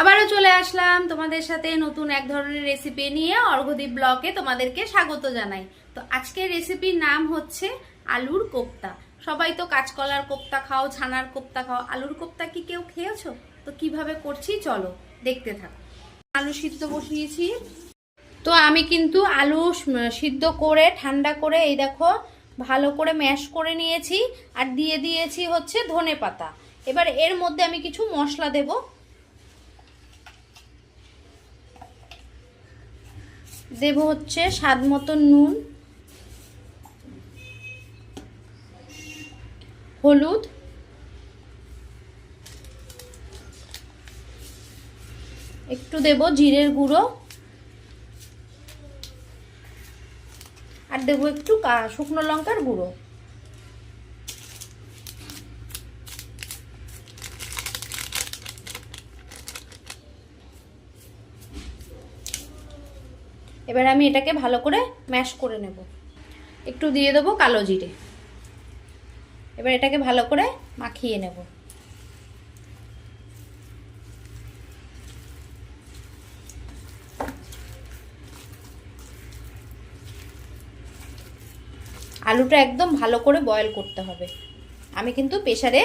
আবারও চলে আসলাম তোমাদের সাথে নতুন এক ধরনের রেসিপি নিয়ে অর্ঘদীপ ব্লকে তোমাদেরকে স্বাগত জানাই। তো আজকের রেসিপির নাম হচ্ছে আলুর কোপ্তা। সবাই তো কাঁচকলার কোপ্তা খাও, ছানার কোপ্তা খাও, আলুর কোপ্তা কি কেউ খেয়েছো? তো কীভাবে করছি চলো দেখতে থাকো। আলু সিদ্ধ বসিয়েছি। তো আমি কিন্তু আলু সিদ্ধ করে, ঠান্ডা করে এই দেখো ভালো করে ম্যাশ করে নিয়েছি। আর দিয়ে দিয়েছি হচ্ছে ধনে পাতা এবার এর মধ্যে আমি কিছু মশলা দেব। দেব হচ্ছে স্বাদ মতো নুন, হলুদ, একটু দেব জিরের গুঁড়ো, আর দেবো একটু শুকনো লঙ্কার গুঁড়ো। এবার আমি এটাকে ভালো করে ম্যাশ করে নেব। একটু দিয়ে দেবো কালো জিরে। এবার এটাকে ভালো করে মাখিয়ে নেব। আলুটা একদম ভালো করে বয়েল করতে হবে। আমি কিন্তু প্রেসারে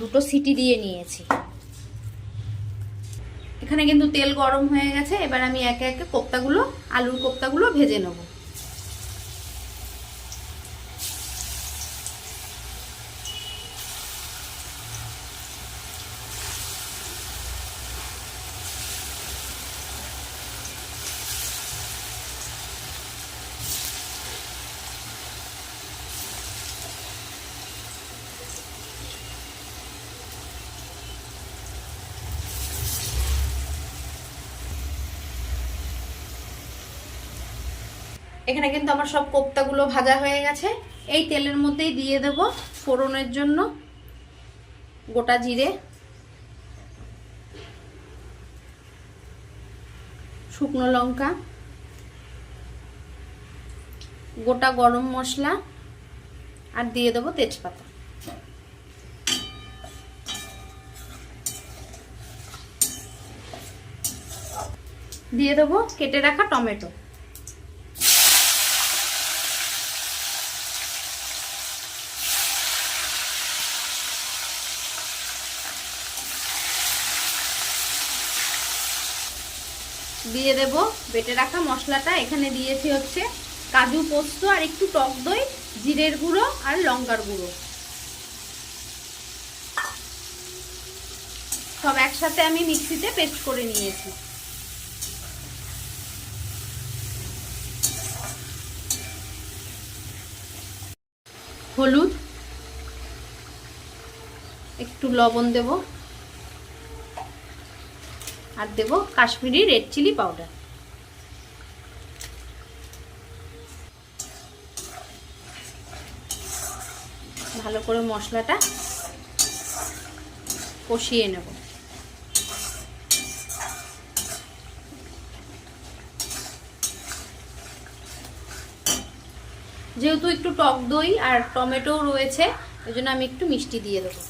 দুটো সিটি দিয়ে নিয়েছি। এখানে কিন্তু তেল গরম হয়ে গেছে, এবার আমি একে একে কোপ্তাগুলো, আলুর কোপ্তাগুলো ভেজে নেব। এখানে কিন্তু আমার সব কোপ্তাগুলো ভাজা হয়ে গেছে। এই তেলের মধ্যেই দিয়ে দেব ফোড়নের জন্য গোটা জিরে। শুকনো লঙ্কা। গোটা গরম মশলা। আর দিয়ে দেবো তেজপাতা। দিয়ে দেবো কেটে রাখা টমেটো। দিয়ে দেব। বেটে রাখা মশলাটা এখানে দিয়েছি হচ্ছে কাজু পোস্ত আর একটু টক দই, জিরের গুঁড়ো আর লঙ্কার গুঁড়ো। সব একসাথে আমি মিক্সিতে পেস্ট করে নিয়েছি। হলুদ, একটু লবণ দেবো। আর দেব কাশ্মীরি রেড চিলি পাউডার। ভালো করে মশলাটা কষিয়ে নেব। যেহেতু একটু টক দই আর টমেটো রয়েছে ওই জন্য আমি একটু মিষ্টি দিয়ে দেবো।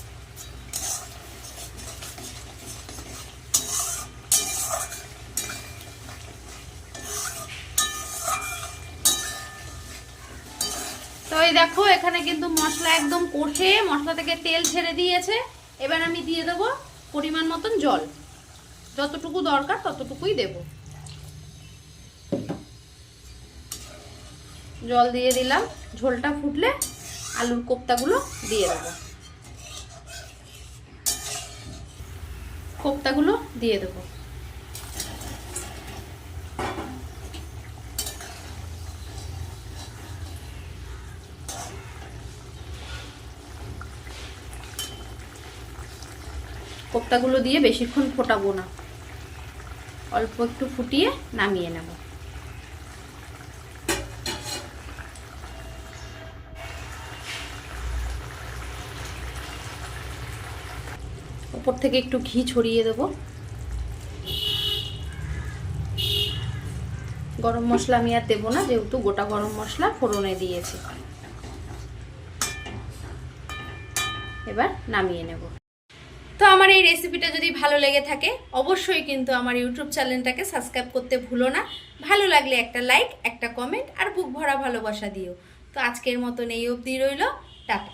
তো এই দেখো, এখানে কিন্তু মশলা একদম কষে মশলা থেকে তেল ছেড়ে দিয়েছে। এবার আমি দিয়ে দেবো পরিমাণ মতন জল। যতটুকু দরকার ততটুকুই দেব। জল দিয়ে দিলাম। ঝোলটা ফুটলে আলুর কোপ্তাগুলো দিয়ে দেবো। কোপ্তাগুলো দিয়ে দেবো। কোপ্তাগুলো দিয়ে বেশিক্ষণ ফোটাবো না। অল্প একটু ফুটিয়ে নামিয়ে নেব। উপর থেকে একটু ঘি ছড়িয়ে দেব। গরম মশলা আমি আর দেবো না, যেহেতু গোটা গরম মশলা ফোড়নে দিয়েছি। এবার নামিয়ে নেব। তো আমার এই রেসিপিটা যদি ভালো লেগে থাকে, অবশ্যই কিন্তু আমার ইউটিউব চ্যানেলটাকে সাবস্ক্রাইব করতে ভুলো না। ভালো লাগলে একটা লাইক একটা কমেন্ট আর বুক ভরা ভালোবাসা দিও। তো আজকের মতন এই অবধি রইল। টাটা।